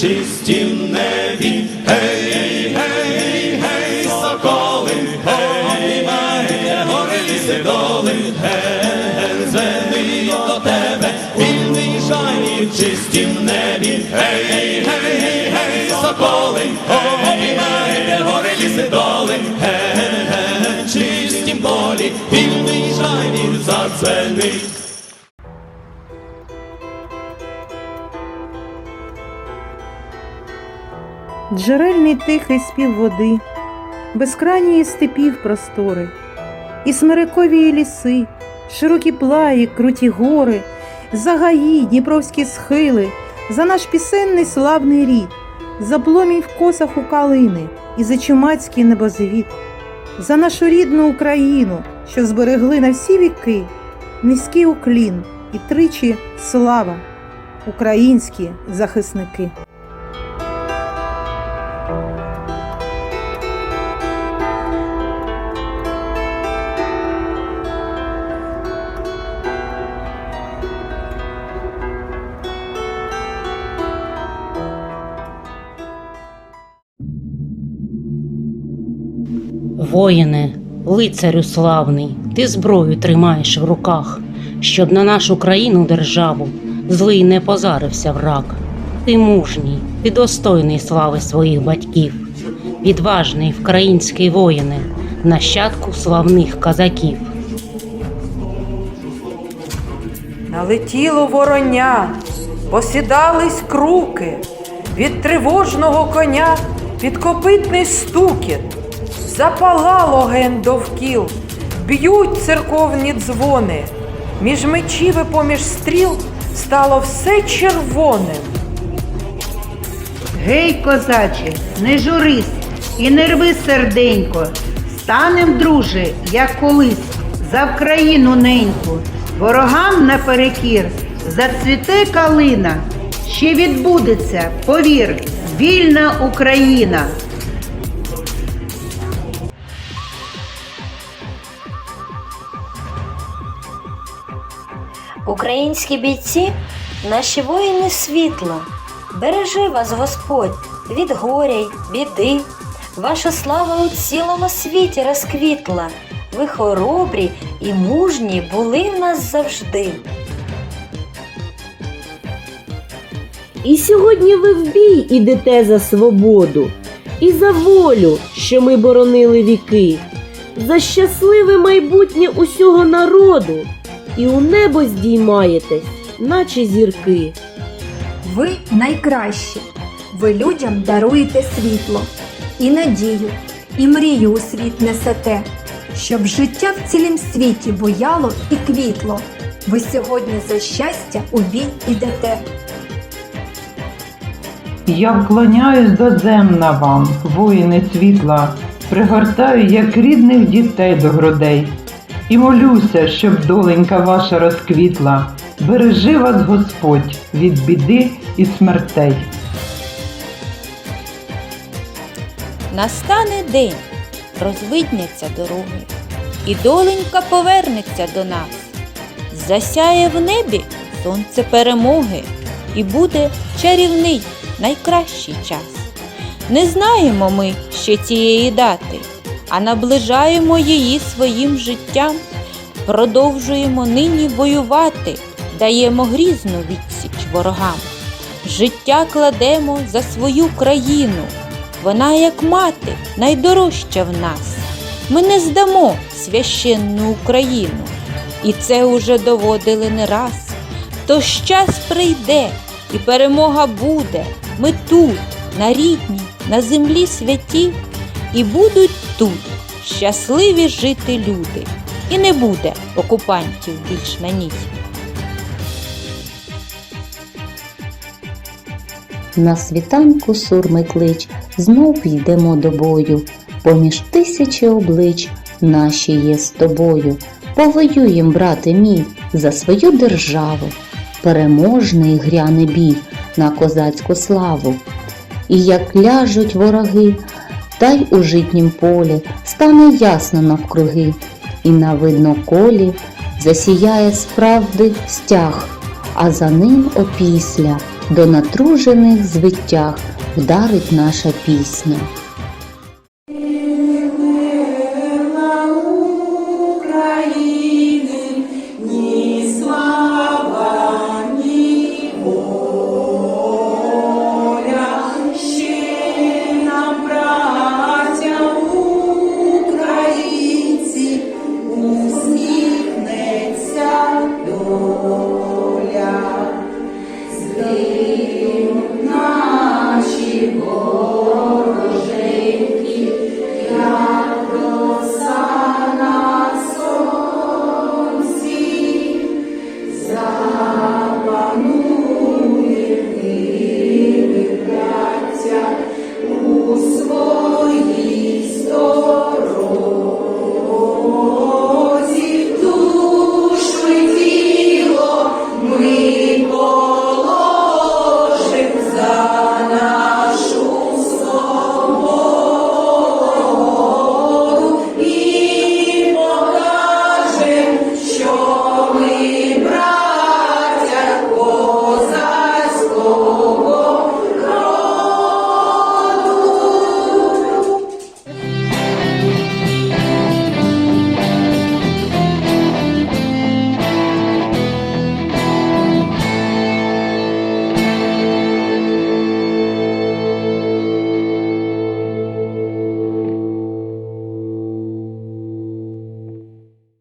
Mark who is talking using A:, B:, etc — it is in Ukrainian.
A: чистім небі, гей, гей, гей, соколи, гей, гей, гори ліси доли, гей, звени до тебе, вільний жайні в чистім небі, гей, гей, гей, соколи, гей, гей, гори ліси доли, гей, гей, чистім полі, вільний жайні задзвенить.
B: Джерельний тихий спів води, безкрайні степів простори, і смирикові ліси, широкі плаї, круті гори, за гаї, дніпровські схили, за наш пісенний славний рід, за пломінь в косах у калини і за чумацький небозвіт, за нашу рідну Україну, що зберегли на всі віки, низький уклін і тричі слава, українські захисники.
C: Воїне, лицарю славний, ти зброю тримаєш в руках, щоб на нашу країну державу злий не позарився враг. Ти мужній, ти достойний слави своїх батьків, відважний вкраїнський воїне, нащадку славних казаків.
D: Налетіло вороня, посідались круки, від тривожного коня підкопитний стукіт, запалало ген довкіл, б'ють церковні дзвони, між мечів і поміж стріл стало все червоним.
E: Гей, козаче, не журись і не рви серденько. Станем, друже, як колись, за Вкраїну неньку. Ворогам наперекір зацвіте калина. Ще відбудеться, повір, вільна Україна.
F: Українські бійці, наші воїни світла, бережи вас Господь від горя й біди. Ваша слава у цілому світі розквітла. Ви хоробрі і мужні були в нас завжди.
G: І сьогодні ви в бій ідете за свободу і за волю, що ми боронили віки, за щасливе майбутнє усього народу, і у небо здіймаєтесь, наче зірки.
H: Ви найкращі. Ви людям даруєте світло і надію, і мрію у світ несете, щоб життя в цілім світі буяло і квітло. Ви сьогодні за щастя у бій ідете.
I: Я вклоняюсь до земна вам, воїни світла, пригортаю, як рідних дітей до грудей, і молюся, щоб доленька ваша розквітла, бережи вас Господь від біди і смертей.
J: Настане день, розвидняться дороги, і доленька повернеться до нас. Засяє в небі сонце перемоги, і буде чарівний найкращий час. Не знаємо ми ще цієї дати, а наближаємо її своїм життям. Продовжуємо нині воювати, даємо грізну відсіч ворогам. Життя кладемо за свою країну. Вона, як мати, найдорожча в нас. Ми не здамо священну Україну, і це уже доводили не раз. Тож час прийде, і перемога буде. Ми тут, на рідній, на землі святі, і будуть тут щасливі жити люди, і не буде окупантів більш на ніч.
C: На світанку сурми клич, знов йдемо до бою. Поміж тисячі облич наші є з тобою. Повоюєм, брате мій, за свою державу. Переможний гряне бій на козацьку славу. І як ляжуть вороги, та й у житнім полі стане ясно навкруги, і на видноколі засіяє справди стяг. а за ним опісля до натружених звиттях вдарить наша пісня.